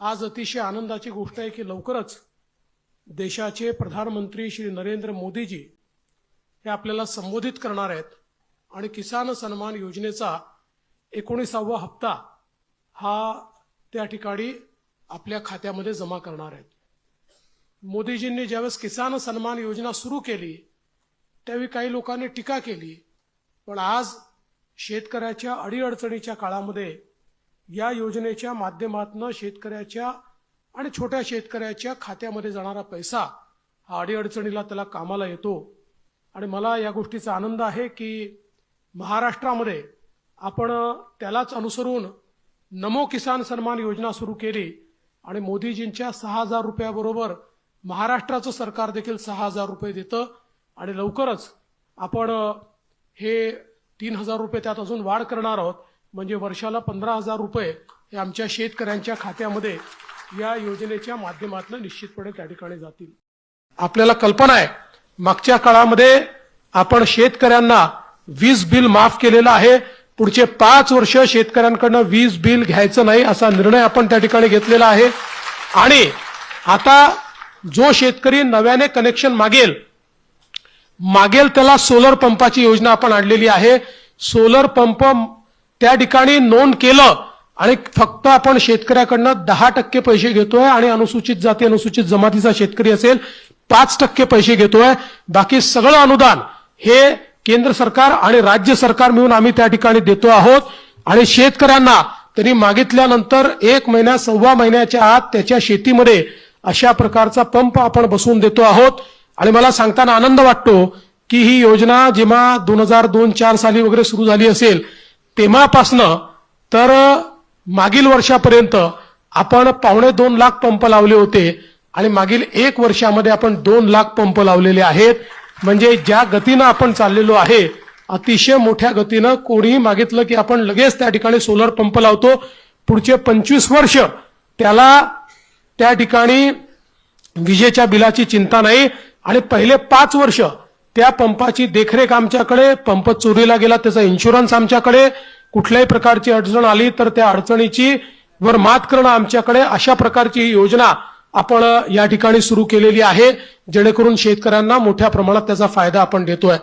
आज अतिशय आनंदाची गोष्ट आहे की लवकरच देशाचे प्रधानमंत्री श्री नरेंद्र मोदीजी हे आपल्याला संबोधित करणार आहेत. आणि किसान सन्मान योजनेचा एकोणीसावा हप्ता हा त्या ठिकाणी आपल्या खात्यामध्ये जमा करणार आहेत. मोदीजींनी ज्यावेळेस किसान सन्मान योजना सुरू केली त्यावेळी काही लोकांनी टीका केली पण आज शेतकऱ्याच्या अडीअडचणीच्या काळामध्ये या योजनेच्या माध्यमातून शेतकऱ्याच्या आणि छोट्या शेतकऱ्याच्या खात्यामध्ये जाणारा पैसा हा अडीअडचणीला त्याला कामाला येतो. आणि मला या गोष्टीचा आनंद आहे की महाराष्ट्रामध्ये आपण त्यालाच अनुसरून नमो किसान सन्मान योजना सुरू केली आणि मोदीजींच्या सहा हजार रुपयाबरोबर महाराष्ट्राचं सरकार देखील सहा हजार रुपये देतं आणि लवकरच आपण हे तीन हजार रुपये त्यात अजून वाढ करणार आहोत. म्हणजे वर्षाला पंधरा हजार रुपये हे आमच्या शेतकऱ्यांच्या खात्यामध्ये या योजनेच्या माध्यमातून निश्चितपणे त्या ठिकाणी जातील. आपल्याला कल्पना आहे मागच्या काळामध्ये आपण शेतकऱ्यांना वीज बिल माफ केलेलं आहे. पुढचे पाच वर्ष शेतकऱ्यांकडनं वीज बिल घ्यायचं नाही असा निर्णय आपण त्या ठिकाणी घेतलेला आहे. आणि आता जो शेतकरी नव्याने कनेक्शन मागेल मागेल त्याला सोलर पंपाची योजना आपण आणलेली आहे. सोलर पंप त्या ठिकाणी नोंद केलं आणि फक्त आपण शेतकऱ्याकडनं दहा टक्के पैसे घेतोय आणि अनुसूचित जाती अनुसूचित जमातीचा शेतकरी असेल पाच टक्के पैसे घेतोय. बाकी सगळं अनुदान हे केंद्र सरकार आणि राज्य सरकार मिळून आम्ही त्या ठिकाणी देतो आहोत. आणि शेतकऱ्यांना त्यांनी मागितल्यानंतर एक महिन्या सव्वा महिन्याच्या आत त्याच्या शेतीमध्ये अशा प्रकारचा पंप आपण बसवून देतो आहोत. आणि मला सांगताना आनंद वाटतो की ही योजना जेव्हा दोन हजार दोन चार साली वगैरे सुरू झाली असेल तेव्हापासनं तर मागील वर्षापर्यंत आपण पावणे दोन लाख पंप लावले होते आणि मागील एक वर्षामध्ये आपण दोन लाख पंप लावलेले आहेत. म्हणजे ज्या गतीनं आपण चाललेलो आहे अतिशय मोठ्या गतीनं कोणीही मागितलं की आपण लगेच त्या ठिकाणी सोलर पंप लावतो. पुढचे पंचवीस वर्ष त्याला त्या ठिकाणी विजेच्या बिलाची चिंता नाही. आणि पहिले पाच वर्ष त्या पंपाची देखरेख आमच्याकडे पंप चोरीला गेला त्याचा इन्शुरन्स आमच्याकडे कुठल्याही प्रकारची अडचण आली तर त्या अडचणीची वर मात करणं आमच्याकडे अशा प्रकारची ही योजना आपण या ठिकाणी सुरू केलेली आहे. जेणेकरून शेतकऱ्यांना मोठ्या प्रमाणात त्याचा फायदा आपण देतोय.